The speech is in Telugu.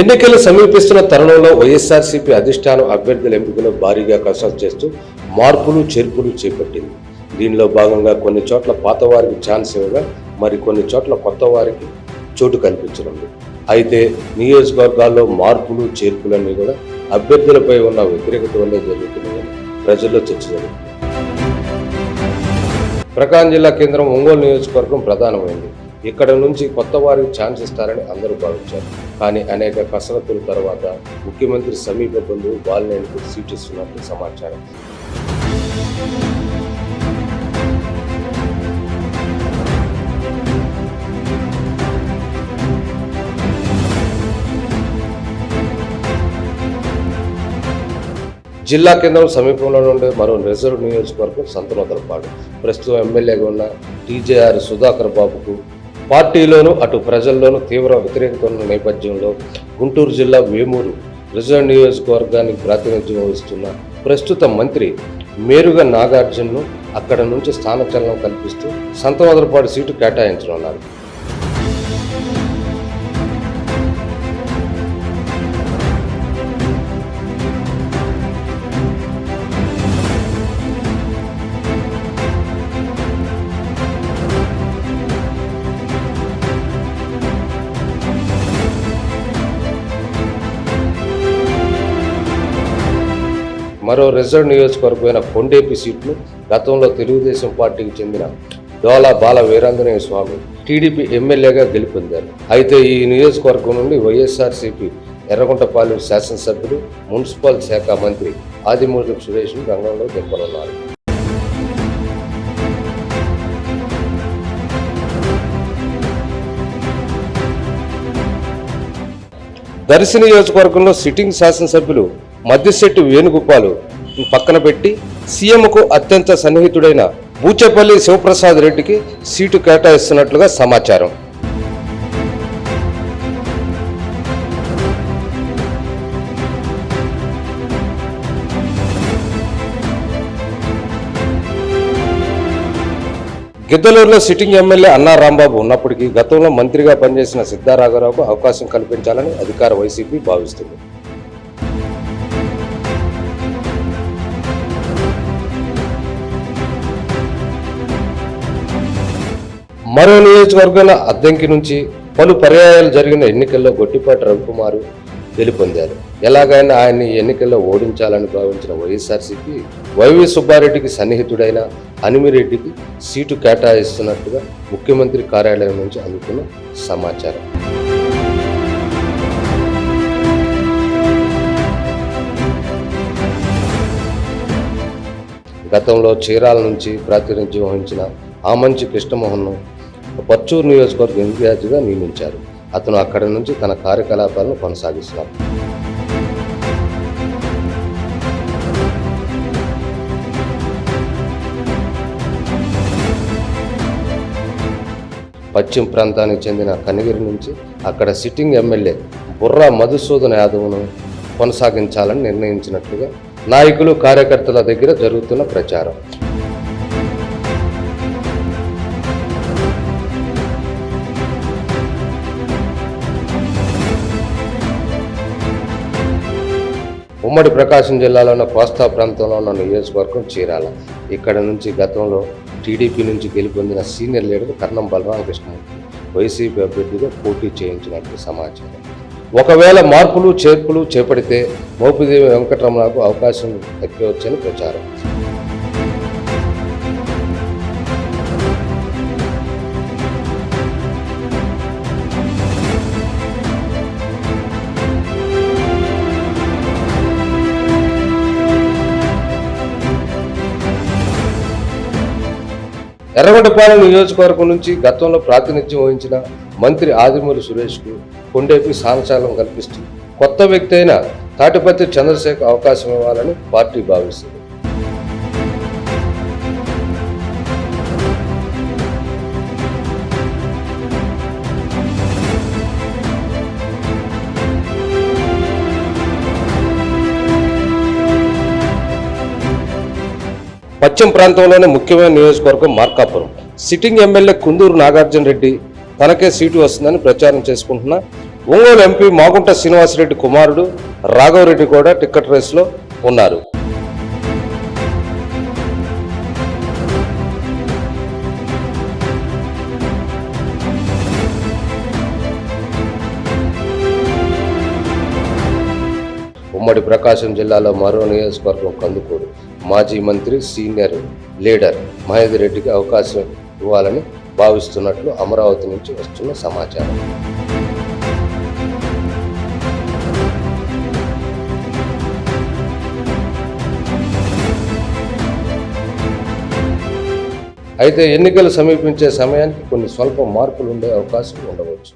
ఎన్నికలు సమీపిస్తున్న తరుణంలో వైఎస్ఆర్సీపీ అధిష్టానం అభ్యర్థుల ఎంపికలో భారీగా కసరత్తు చేస్తూ మార్పులు చేర్పులు చేపట్టింది. దీనిలో భాగంగా కొన్ని చోట్ల పాత వారికి ఛాన్స్ ఇవ్వగా మరి కొన్ని చోట్ల కొత్త వారికి చోటు కల్పించనుంది. అయితే నియోజకవర్గాల్లో మార్పులు చేర్పులన్నీ కూడా అభ్యర్థులపై ఉన్న వ్యతిరేకత వల్లే జరుగుతున్నాయని ప్రజల్లో చర్చ జరుగుతుంది ప్రకాశం జిల్లా కేంద్రం ఒంగోలు నియోజకవర్గం ప్రధానమైంది. ఇక్కడ నుంచి కొత్త వారికి ఛాన్స్ ఇస్తారని అందరూ భావించారు. కానీ అనేక కసరత్తుల తర్వాత ముఖ్యమంత్రి సమీప బంధువు బాలినేనికి సీట్ ఇస్తున్నట్లు సమాచారం. జిల్లా కేంద్రం సమీపంలో ఉండే మరో రిజర్వ్ నియోజకవర్గం సంతనోదలపాడు ప్రస్తుతం ఎమ్మెల్యేగా ఉన్న టీజేఆర్ సుధాకర్ బాబుకు పార్టీలోనూ అటు ప్రజల్లోనూ తీవ్ర వ్యతిరేకత ఉన్న నేపథ్యంలో గుంటూరు జిల్లా వేమూరు రిజర్వ్ నియోజకవర్గానికి ప్రాతినిధ్యం వహిస్తున్న ప్రస్తుత మంత్రి మేరుగా నాగార్జున్ను అక్కడ నుంచి స్థానచలనం కల్పిస్తూ సంతనోదలపాడు సీటు కేటాయించనున్నారు. మరో రిజర్వ్ నియోజకవర్గమైన కొండేపి సీట్ను గతంలో తెలుగుదేశం పార్టీకి చెందిన డోలా బాల వీరాంజనేయ స్వామి టీడీపీ ఎమ్మెల్యేగా గెలుపొందారు. అయితే ఈ నియోజకవర్గం నుండి వైఎస్ఆర్సీపీ ఎర్రగుంటపాలెం శాసనసభ్యులు మున్సిపల్ శాఖ మంత్రి ఆదిమూలపు సురేష్ను రంగంలో దింపనున్నారు దర్శి నియోజకవర్గంలో సిట్టింగ్ శాసనసభ్యులు మద్దిశెట్టి వేణుగోపాలు పక్కన పెట్టి సీఎంకు అత్యంత సన్నిహితుడైన బూచపల్లి శివప్రసాద్ రెడ్డికి సీటు కేటాయిస్తున్నట్లుగా సమాచారం. గిద్దలూరులో సిట్టింగ్ ఎమ్మెల్యే అన్నా రాంబాబు ఉన్నప్పటికీ గతంలో మంత్రిగా పనిచేసిన సిద్ధారాఘరావుకు అవకాశం కల్పించాలని అధికార వైసీపీ భావిస్తుంది. మరో నియోజకవర్గాల అద్దెంకి నుంచి పలు పర్యాయాలు జరిగిన ఎన్నికల్లో గొట్టిపాటి రవికుమారు గెలుపొందారు. ఎలాగైనా ఆయన్ని ఎన్నికల్లో ఓడించాలని భావించిన వైఎస్ఆర్సీపీ వైవి సుబ్బారెడ్డికి సన్నిహితుడైన అనిమిరెడ్డికి సీటు కేటాయిస్తున్నట్టుగా ముఖ్యమంత్రి కార్యాలయం నుంచి అందుకున్న సమాచారం. గతంలో చీరాల నుంచి ప్రాతినిధ్యం వహించిన ఆమంచి కృష్ణమోహన్ను పర్చూరు నియోజకవర్గ ఇన్ఛార్జిగా నియమించారు. అతను అక్కడి నుంచి తన కార్యకలాపాలను కొనసాగిస్తున్నారు. పశ్చిమ ప్రాంతానికి చెందిన కనిగిరి నుంచి అక్కడ సిట్టింగ్ ఎమ్మెల్యే బుర్రా మధుసూదన్ యాదవ్ను కొనసాగించాలని నిర్ణయించినట్లుగా నాయకులు కార్యకర్తల దగ్గర జరుగుతున్న ప్రచారం. ఉమ్మడి ప్రకాశం జిల్లాలో ఉన్న కోస్తా ప్రాంతంలో ఉన్న నియోజకవర్గం చీరాల. ఇక్కడ నుంచి గతంలో టీడీపీ నుంచి గెలుపొందిన సీనియర్ లీడర్ కర్ణం బలరామకృష్ణమూర్తి వైసీపీ అభ్యర్థిగా పోటీ చేయించినట్లు సమాచారం. ఒకవేళ మార్పులు చేర్పులు చేపడితే మోపిదేవి వెంకటరమణకు అవకాశం దక్కవచ్చని ప్రచారం. ఎర్రగొండపాలెం నియోజకవర్గం నుంచి గతంలో ప్రాతినిధ్యం వహించిన మంత్రి ఆదిమూలి సురేష్కు కొండేపి సానచాలం కల్పిస్తూ కొత్త వ్యక్తి అయిన తాటిపత్రి చంద్రశేఖర్ అవకాశం ఇవ్వాలని పార్టీ భావిస్తుంది. పశ్చిమ ప్రాంతంలోనే ముఖ్యమైన నియోజకవర్గం మార్కాపురం. సిట్టింగ్ ఎమ్మెల్యే కుందూరు నాగార్జున రెడ్డి తనకే సీటు వస్తుందని ప్రచారం చేసుకుంటున్న ఒంగోలు ఎంపీ మాగుంట శ్రీనివాసరెడ్డి కుమారుడు రాఘవరెడ్డి కూడా టికెట్ రేసులో ఉన్నారు. ఉమ్మడి ప్రకాశం జిల్లాలో మరో నియోజకవర్గం కందుకూరు. మాజీ మంత్రి సీనియర్ లీడర్ మహేందర్ రెడ్డికి అవకాశం ఇవ్వాలని భావిస్తున్నట్లు అమరావతి నుంచి వస్తున్న సమాచారం. అయితే ఎన్నికలు సమీపించే సమయానికి కొన్ని స్వల్ప మార్పులు ఉండే అవకాశం ఉండవచ్చు.